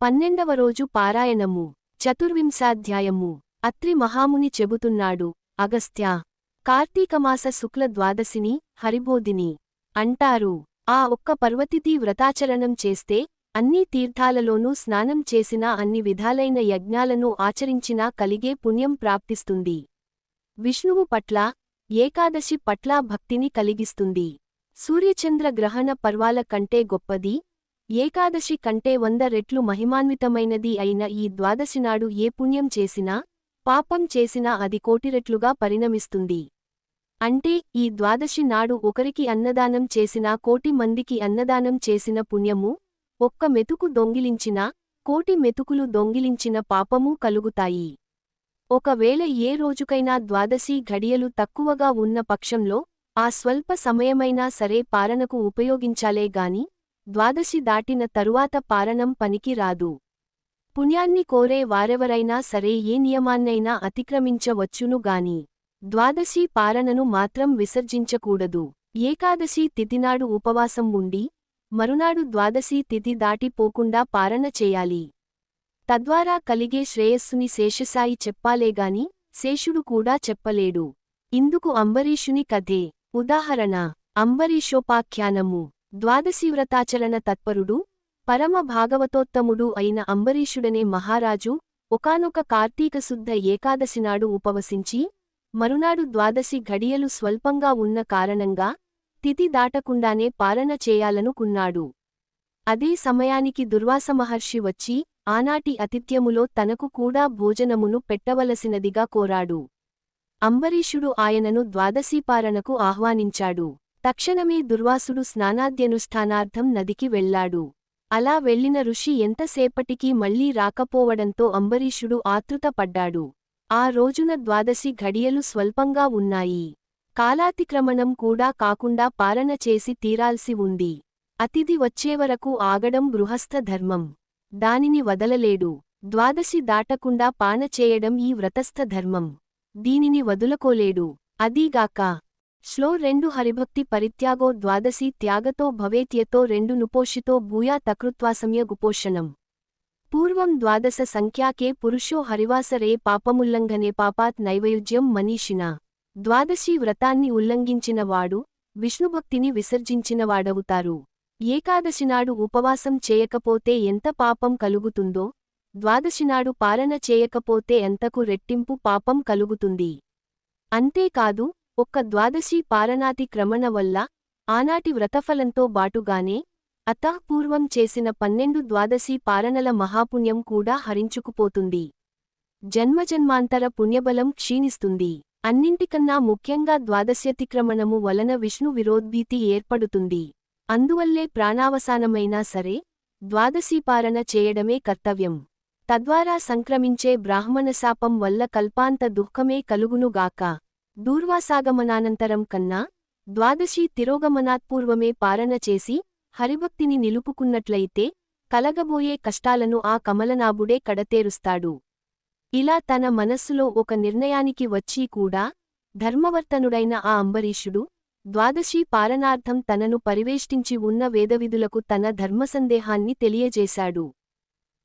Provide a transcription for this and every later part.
పన్నెండవ రోజు పారాయణము చతుర్వింశాధ్యాయము. అత్రి మహాముని చెబుతున్నాడు అగస్త్య కార్తీకమాస శుక్ల ద్వాదశిని హరిబోధిని. అంటారు ఆ ఒక్క పర్వతిదీ వ్రతాచరణం చేస్తే అన్ని తీర్థాలలోనూ స్నానం చేసినా అన్ని విధాలైన యజ్ఞాలను ఆచరించినా కలిగే పుణ్యం ప్రాప్తిస్తుంది. విష్ణువు పట్ల ఏకాదశి పట్ల భక్తిని కలిగిస్తుంది. సూర్యచంద్ర గ్రహణ పర్వాల కంటే గొప్పది ఏకాదశి కంటే వంద రెట్లు మహిమాన్వితమైనది అయిన ఈ ద్వాదశినాడు ఏ పుణ్యం చేసినా పాపం చేసినా అది కోటిరెట్లుగా పరిణమిస్తుంది. అంటే ఈ ద్వాదశి నాడు ఒకరికి అన్నదానం చేసినా కోటి మందికి అన్నదానం చేసిన పుణ్యము ఒక్క మెతుకు దొంగిలించినా కోటి మెతుకులు దొంగిలించిన పాపమూ కలుగుతాయి. ఒకవేళ ఏ రోజుకైనా ద్వాదశి ఘడియలు తక్కువగా ఉన్న పక్షంలో ఆ స్వల్ప సమయమైనా సరే పారణకు ఉపయోగించాలే గాని ద్వాదశి దాటిన తరువాత పారణం పనికి రాదు. పుణ్యాన్ని కోరే వారెవరైనా సరే ఏ నియమాన్నైనా అతిక్రమించవచ్చును గాని ద్వాదశి పారణను మాత్రం విసర్జించకూడదు. ఏకాదశి తిథినాడు ఉపవాసం ఉండి మరునాడు ద్వాదశి తిథి దాటిపోకుండా పారణ చేయాలి. తద్వారా కలిగే శ్రేయస్సుని శేషసాయి చెప్పాలేగాని శేషుడు కూడా చెప్పలేడు. ఇందుకు అంబరీషుని కథే. ఉదాహరణ అంబరీషోపాఖ్యానము. ద్వాదశివ్రతాచరణ తత్పరుడు పరమ భాగవతోత్తముడు అయిన అంబరీషుడనే మహారాజు ఒకానొక కార్తీకశుద్ధ ఏకాదశినాడు ఉపవసించి మరునాడు ద్వాదశి ఘడియలు స్వల్పంగా ఉన్న కారణంగా తిథి దాటకుండానే పాలన చేయాలనుకున్నాడు. అదే సమయానికి దుర్వాస మహర్షి వచ్చి ఆనాటి అతిథ్యములో తనకు కూడా భోజనమును పెట్టవలసినదిగా కోరాడు. అంబరీషుడు ఆయనను ద్వాదశీపారణకు ఆహ్వానించాడు. తక్షణమే దుర్వాసుడు స్నానాద్యనుష్ఠానార్థం నదికి వెళ్ళాడు అలా వెళ్ళిన ఋషి ఎంతసేపటికీ మళ్ళీ రాకపోవడంతో అంబరీషుడు ఆతృతపడ్డాడు. ఆ రోజున ద్వాదశి ఘడియలు స్వల్పంగా ఉన్నాయి. కాలాతిక్రమణం కూడా కాకుండా పాలన చేసి తీరాల్సి ఉంది. అతిథి వచ్చేవరకు ఆగడం గృహస్థ ధర్మం. దానిని వదలలేడు. ద్వాదశి దాటకుండా పాన చేయడం ఈ వ్రతస్థ ధర్మం. దీనిని వదులకోలేడు. అదీగాక శ్లో రెండు హరిభక్తి పరిత్యాగో ద్వాదశి త్యాగతో భవేత్యతో రెండు నుపోషితో భూయా తకృత్వాసమ్య గుపోషణం. పూర్వం ద్వాదశ సంఖ్యాకే పురుషో హరివాసరే పాపముల్లంఘనే పాపాత్ నైవయుజ్యం మనీషిన. ద్వాదశీ వ్రతాన్ని ఉల్లంఘించినవాడు విష్ణుభక్తిని విసర్జించినవాడవుతారు. ఏకాదశినాడు ఉపవాసం చేయకపోతే ఎంత పాపం కలుగుతుందో ద్వాదశినాడు పాలన చేయకపోతే ఎంతకు రెట్టింపు పాపం కలుగుతుంది. అంతేకాదు ఒక్క ద్వాదశీ పారణాతి క్రమణ వల్ల ఆనాటి వ్రతఫలంతో బాటుగానే అతఃపూర్వం చేసిన పన్నెండు ద్వాదశీ పారణల మహాపుణ్యం కూడా హరించుకుపోతుంది. జన్మజన్మాంతర పుణ్యబలం క్షీణిస్తుంది. అన్నింటికన్నా ముఖ్యంగా ద్వాదశ్యతిక్రమణము వలన విష్ణు విరోద్భీతి ఏర్పడుతుంది. అందువల్లే ప్రాణావసానమైనా సరే ద్వాదశీపారణ చేయడమే కర్తవ్యం. తద్వారా సంక్రమించే బ్రాహ్మణశాపం వల్ల కల్పాంత దుఃఖమే కలుగునుగాక. దూర్వాసాగమనానంతరం కన్నా ద్వాదశి తిరోగమనాత్పూర్వమే పారణ చేసి హరిభక్తిని నిలుపుకున్నట్లయితే కలగబోయే కష్టాలను ఆ కమలనాభుడే కడతేరుస్తాడు. ఇలా తన మనస్సులో ఒక నిర్ణయానికి వచ్చి కూడా ధర్మవర్తనుడైన ఆ అంబరీషుడు ద్వాదశీ పాలనార్థం తనను పరివేష్టించి ఉన్న వేదవిధులకు తన ధర్మసందేహాన్ని తెలియజేశాడు.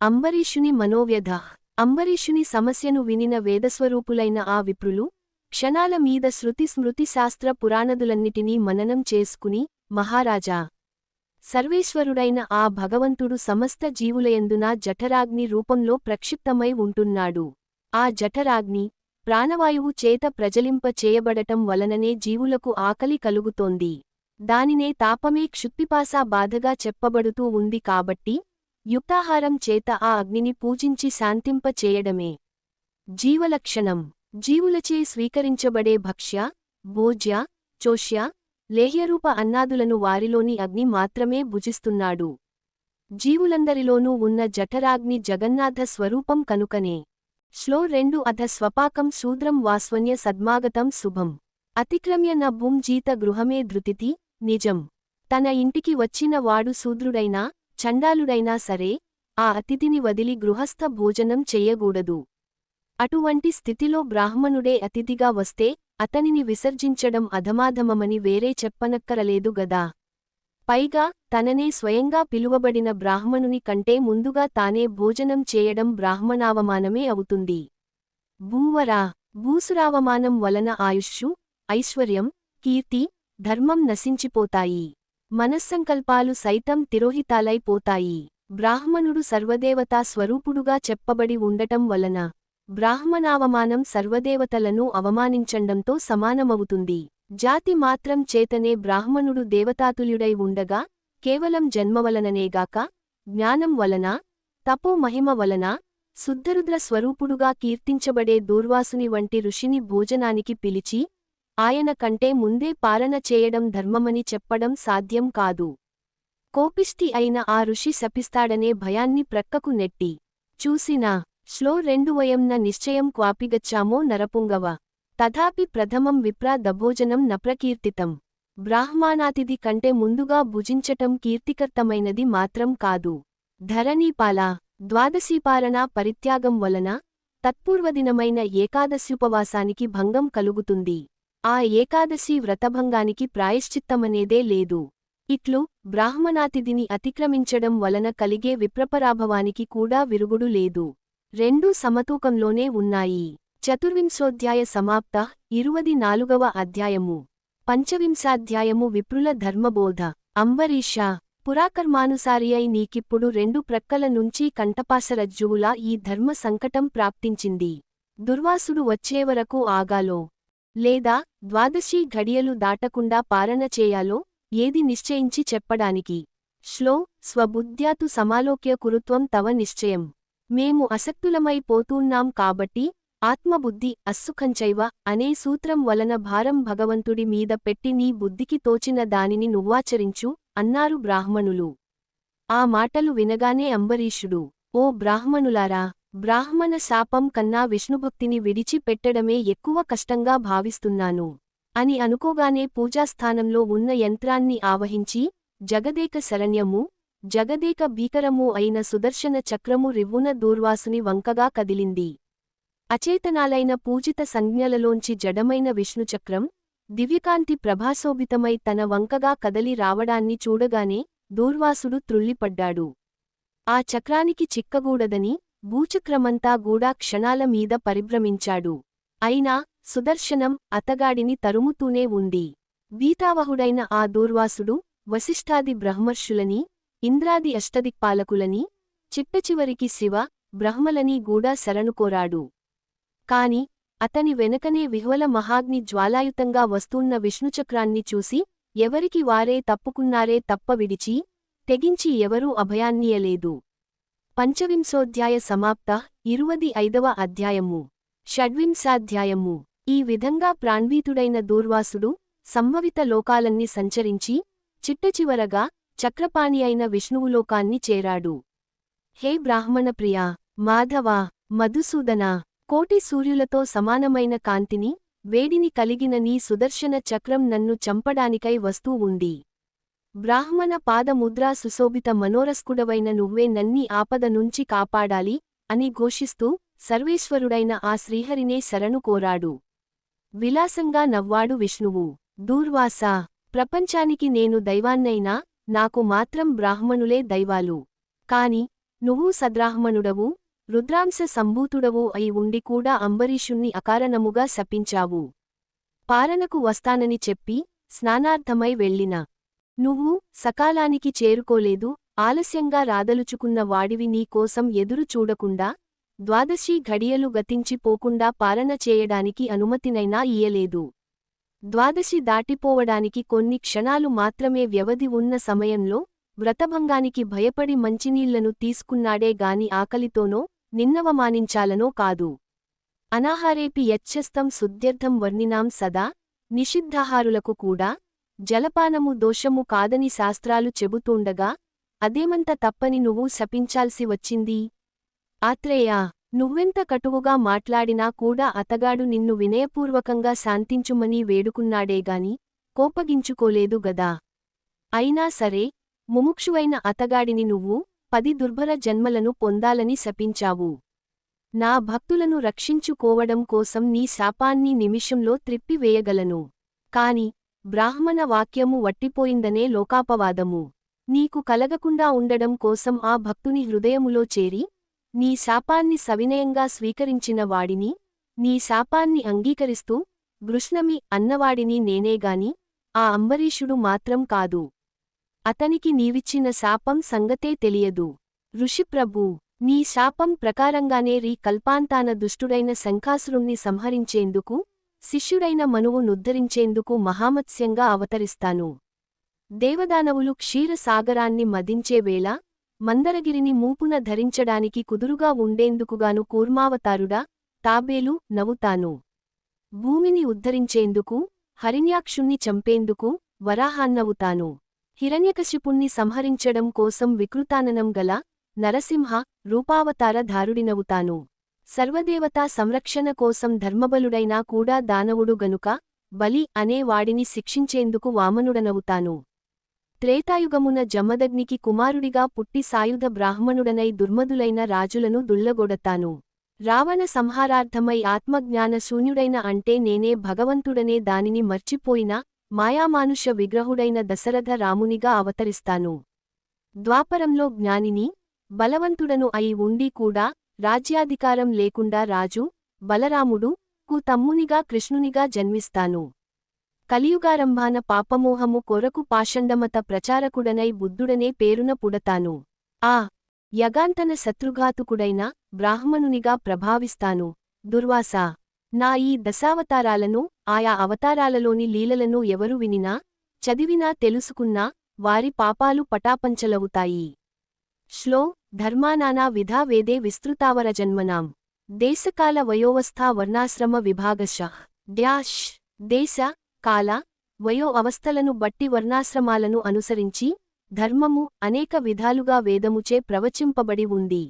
అంబరీషుని మనోవ్యధ అంబరీషుని సమస్యను వినిన వేదస్వరూపులైన ఆ విప్రులు క్షణాల మీద శృతి స్మృతి శాస్త్ర పురాణదులన్నిటినీ మననం చేసుకుని మహారాజా! సర్వేశ్వరుడైన ఆ భగవంతుడు సమస్త జీవులయందున జఠరాగ్ని రూపంలో ప్రక్షిప్తమై ఉంటున్నాడు. ఆ జఠరాగ్ని ప్రాణవాయువు చేత ప్రజలింప చేయబడటం వలననే జీవులకు ఆకలి కలుగుతోంది. దానినే తాపమే క్షుత్పిపాసా బాధగా చెప్పబడుతూ ఉంది కాబట్టి యుక్తాహారం చేత ఆ అగ్నిని పూజించి శాంతింప చేయడమే. జీవలక్షణం జీవులచే స్వీకరించబడే భక్ష్య భోజ్య చోష్య లేహ్యరూప అన్నాదులను వారిలోని అగ్ని మాత్రమే భుజిస్తున్నాడు. జీవులందరిలోనూ ఉన్న జఠరాగ్ని జగన్నాథ స్వరూపం కనుకనే. శ్లో రెండు అధ స్వపాకం శూద్రం వాస్వన్య సద్మాగతం శుభం. అతిక్రమ్య న భుంజీత గృహమే ధృతితి నిజం. తన ఇంటికి వచ్చిన వాడు శూద్రుడైనా చండాలుడైనా సరే ఆ అతిథిని వదిలి గృహస్థ భోజనం చెయ్యగూడదు అటువంటి స్థితిలో బ్రాహ్మణుడే అతిథిగా వస్తే అతనిని విసర్జించడం అధమాధమమని వేరే చెప్పనక్కరలేదు గదా. పైగా తననే స్వయంగా పిలువబడిన బ్రాహ్మణుని కంటే ముందుగా తానే భోజనం చేయడం బ్రాహ్మణావమానమే అవుతుంది. భూవరా భూసురావమానం వలన ఆయుష్షు ఐశ్వర్యం కీర్తి ధర్మం నశించిపోతాయి. మనస్సంకల్పాలు సైతం తిరోహితాలైపోతాయి. బ్రాహ్మణుడు సర్వదేవతా స్వరూపుడుగా చెప్పబడి ఉండటం వలన బ్రాహ్మణావమానం సర్వదేవతలను అవమానించండంతో సమానమవుతుంది. జాతి మాత్రం చేతనే బ్రాహ్మణుడు దేవతాతుల్యుడై ఉండగా కేవలం జన్మవలననేగాక జ్ఞానం వలన తపో మహిమ వలన శుద్ధరుద్ర స్వరూపుడుగా కీర్తించబడే దూర్వాసుని వంటి ఋషిని భోజనానికి పిలిచి ఆయన కంటే ముందే పాలన చేయడం ధర్మమని చెప్పడం సాధ్యం కాదు. కోపిష్టి అయిన ఆ ఋషి శపిస్తాడనే భయాన్ని ప్రక్కకు నెట్టి చూసినా శ్లో రెండు వయంన నిశ్చయం క్వాపిగచ్చామో నరపుంగవ. తథాపి ప్రథమం విప్రా దభోజనం నప్రకీర్తితం. బ్రాహ్మాణాతిథి కంటే ముందుగా భుజించటం కీర్తికర్తమైనది మాత్రం కాదు. ధరణీపాల ద్వాదశీపాలన పరిత్యాగం వలన తత్పూర్వదినమైన ఏకాదశ్యుపవాసానికి భంగం కలుగుతుంది. ఆ ఏకాదశి వ్రతభంగానికి ప్రాయశ్చిత్తమనేదే లేదు. ఇట్లు బ్రాహ్మణాతిథిని అతిక్రమించడం వలన కలిగే విప్రపరాభవానికి కూడా విరుగుడు లేదు. రెండూ సమతూకంలోనే ఉన్నాయి. చతుర్వింశోధ్యాయ సమాప్త ఇరువది నాలుగవ అధ్యాయము. పంచవింశాధ్యాయము విప్రుల ధర్మబోధ. అంబరీష పురాకర్మానుసారి అయి నీకిప్పుడు రెండు ప్రక్కల నుంచి కంటపాసరజ్జువులా ఈ ధర్మ సంకటం ప్రాప్తించింది. దుర్వాసుడు వచ్చేవరకు ఆగాలో? లేదా ద్వాదశీ ఘడియలు దాటకుండా పారణ చేయాలో? ఏది నిశ్చయించి చెప్పడానికి? శ్లో స్వబుద్ధ్యాతు సమాలోక్య కురుత్వం తవ నిశ్చయం. మేము అసక్తులమైపోతూన్నాం కాబట్టి ఆత్మబుద్ధి అస్సుఖంచైవ అనే సూత్రం వలన భారం భగవంతుడి మీద పెట్టి నీ బుద్ధికి తోచిన దానిని నువ్వాచరించు అన్నారు బ్రాహ్మణులు. ఆ మాటలు వినగానే అంబరీషుడు ఓ బ్రాహ్మణులారా బ్రాహ్మణ శాపం కన్నా విష్ణుభక్తిని విడిచి పెట్టడమే ఎక్కువ కష్టంగా భావిస్తున్నాను అని అనుకోగానే పూజాస్థానంలో ఉన్న యంత్రాన్ని ఆవహించి జగదేక శరణ్యము జగదేక భీకరము అయిన సుదర్శన చక్రము రివ్వున దూర్వాసుని వంకగా కదిలింది. అచేతనాలైన పూజిత సంజ్ఞలలోంచి జడమైన విష్ణుచక్రం దివ్యకాంతి ప్రభాశోభితమై తన వంకగా కదలి రావడాన్ని చూడగానే దూర్వాసుడు త్రుళ్ళిపడ్డాడు. ఆ చక్రానికి చిక్కగూడదని భూచక్రమంతా గూడా క్షణాల మీద పరిభ్రమించాడు. అయినా సుదర్శనం అతగాడిని తరుముతూనే ఉంది. వీతావహుడైన ఆ దూర్వాసుడు వశిష్ఠాది బ్రహ్మర్షులని ఇంద్రాది అష్టదిక్పాలకులని చిట్టచివరికి శివ బ్రహ్మలని గూడా శరణుకోరాడు కాని అతని వెనకనే విహ్వల మహాగ్ని జ్వాలాయుతంగా వస్తున్న విష్ణుచక్రాన్ని చూసి ఎవరికి వారే తప్పుకున్నారే తప్ప విడిచి తెగించి ఎవరూ అభయాన్నియలేదు పంచవింశోధ్యాయ సమాప్త ఇరువది ఐదవ అధ్యాయము. షడ్వింశాధ్యాయము. ఈ విధంగా ప్రాణ్వీతుడైన దూర్వాసుడు సంభవిత లోకాలన్నీ సంచరించి చిట్టచివరగా చక్రపాణి అయిన విష్ణువులోకాన్ని చేరాడు. హే బ్రాహ్మణప్రియా మాధవా మధుసూదన కోటి సూర్యులతో సమానమైన కాంతిని వేడిని కలిగిన నీ సుదర్శన చక్రం నన్ను చంపడానికై వస్తూ ఉంది. బ్రాహ్మణ పాదముద్రా సుశోభిత మనోరస్కుడవైన నువ్వే నన్ని ఆపద నుంచి కాపాడాలి అని ఘోషిస్తూ సర్వేశ్వరుడైన ఆ శ్రీహరినే శరణు కోరాడు. విలాసంగా నవ్వాడు విష్ణువు. దూర్వాసా ప్రపంచానికి నేను దైవాన్నైనా నాకు మాత్రం బ్రాహ్మణులే దైవాలు. కాని నువ్వు సద్రాహ్మణుడవు రుద్రాంశ సంభూతుడవు అయి ఉండి కూడా అంబరీషుణ్ణి అకారణముగా శపించావు. పాలనకు వస్తానని చెప్పి స్నానార్థమై వెళ్ళిన. నువ్వు సకాలానికి చేరుకోలేదు ఆలస్యంగా రాదలుచుకున్న వాడివి నీకోసం ఎదురు చూడకుండా ద్వాదశీ ఘడియలు గతించిపోకుండా పాలన చేయడానికి అనుమతినైనా ఇయ్యలేదు. ద్వాదశి దాటిపోవడానికి కొన్ని క్షణాలు మాత్రమే వ్యవధి ఉన్న సమయంలో వ్రతభంగానికి భయపడి మంచినీళ్ళను తీసుకున్నాడే గాని ఆకలితోనో నిన్నవమానించాలనో కాదు. అనాహారేపి యచ్చస్తం శుద్ధ్యర్థం వర్ణినాం సదా నిషిద్ధాహారులకు కూడా జలపానము దోషము కాదని శాస్త్రాలు చెబుతూండగా అదేమంత తప్పని నువ్వు శపించాల్సి వచ్చింది? ఆత్రేయా! నువ్వెంత కటువుగా మాట్లాడినా కూడా అతగాడు నిన్ను వినయపూర్వకంగా శాంతించుమని వేడుకున్నాడేగాని కోపగించుకోలేదు గదా. అయినా సరే ముముక్షువైన అతగాడిని నువ్వు పది దుర్భర జన్మలను పొందాలని శపించావు. నా భక్తులను రక్షించుకోవడం కోసం నీ శాపాన్ని నిమిషంలో త్రిప్పివేయగలను. కాని బ్రాహ్మణ వాక్యము వట్టిపోయిందనే లోకాపవాదము. నీకు కలగకుండా ఉండడం కోసం ఆ భక్తుని హృదయములో చేరి నీ శాపాన్ని సవినయంగా స్వీకరించిన వాడిని నీ శాపాన్ని అంగీకరిస్తూ గృష్ణమి అన్నవాడిని నేనేగాని ఆ అంబరీషుడు మాత్రం కాదు. అతనికి నీవిచ్చిన శాపం సంగతే తెలియదు. ఋషిప్రభూ నీ శాపం ప్రకారంగానే రీ కల్పాంతాన దుష్టుడైన శంఖాసురుణ్ణి సంహరించేందుకు శిష్యుడైన మనువునుద్ధరించేందుకు మహామత్స్యంగా అవతరిస్తాను. దేవదానవులు క్షీరసాగరాన్ని మదించేవేళ మందరగిరిని మూపున ధరించడానికి కుదురుగా ఉండేందుకుగాను కూర్మావతారుడా తాబేలు నవ్వుతాను. భూమిని ఉద్ధరించేందుకు హరిణ్యాక్షుణ్ణి చంపేందుకు వరాహాన్నవుతాను. హిరణ్యకశిపుణ్ణి సంహరించడం కోసం వికృతాననం గల నరసింహ రూపావతార ధారుడినవుతాను. సర్వదేవతా సంరక్షణ కోసం ధర్మబలుడైనా కూడా దానవుడు గనుక బలి అనే వాడిని శిక్షించేందుకు వామనుడనవుతాను. త్రేతాయుగమున జమదగ్నికి కుమారుడిగా పుట్టి సాయుధ బ్రాహ్మణుడనై దుర్మదులైన రాజులను దుల్లగొడతాను రావణ సంహారార్థమై ఆత్మజ్ఞాన శూన్యుడైన అంటే నేనే భగవంతుడనే దానిని మర్చిపోయిన మాయామానుష విగ్రహుడైన దశరథ రామునిగా అవతరిస్తాను. ద్వాపరంలో జ్ఞానిని బలవంతుడను అయి ఉండి కూడా రాజ్యాధికారం లేకుండా రాజు బలరాముడు కు తమ్మునిగా కృష్ణునిగా జన్మిస్తాను. కలియుగారంభాన పాపమోహము కొరకు పాషండమత ప్రచారకుడనై బుద్ధుడనే పేరున పుడతాను. ఆ యగాంతన శత్రుఘాతుకుడైన బ్రాహ్మణునిగా ప్రభావిస్తాను. దుర్వాసా! నా ఈ దశావతారాలను ఆయా అవతారాలలోని లీలలను ఎవరు వినినా చదివినా తెలుసుకున్నా వారి పాపాలు పటాపంచలవుతాయి. శ్లో! ధర్మానానా విధా వేదే విస్తృతావర జన్మనాం. దేశకాల వయోవస్థా వర్ణాశ్రమ విభాగశ. డ్యాష్! దేశ కాల వయో అవస్థలను బట్టి వర్ణాశ్రమాలను అనుసరించి ధర్మము అనేక విధాలుగా వేదముచే ప్రవచింపబడి ఉంది.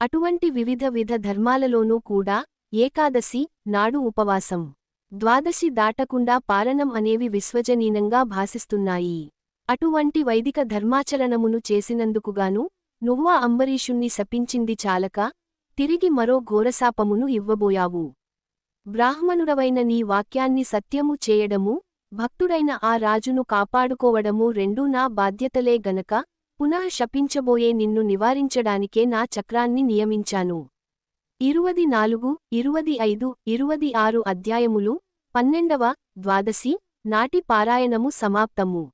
అటువంటి వివిధ విధ ధర్మాలలోనూ కూడా ఏకాదశి నాడు ఉపవాసం ద్వాదశి దాటకుండా పాలనం అనేవి విశ్వజనీనంగా భాసిస్తున్నాయి. అటువంటి వైదిక ధర్మాచరణమును చేసినందుకుగాను నువ్వా అంబరీషుణ్ణి శపించింది చాలక తిరిగి మరో ఘోరశాపమును ఇవ్వబోయావు. బ్రాహ్మణుడవైన నీ వాక్యాన్ని సత్యము చేయడము భక్తుడైన ఆ రాజును కాపాడుకోవడము రెండూ నా బాధ్యతలే గనక పునః శపించబోయే నిన్ను నివారించడానికే నా చక్రాన్ని నియమించాను. ఇరువది నాలుగు ఇరువది ఐదు ఇరువది ఆరు అధ్యాయములు పన్నెండవ ద్వాదశి నాటి పారాయణము సమాప్తము.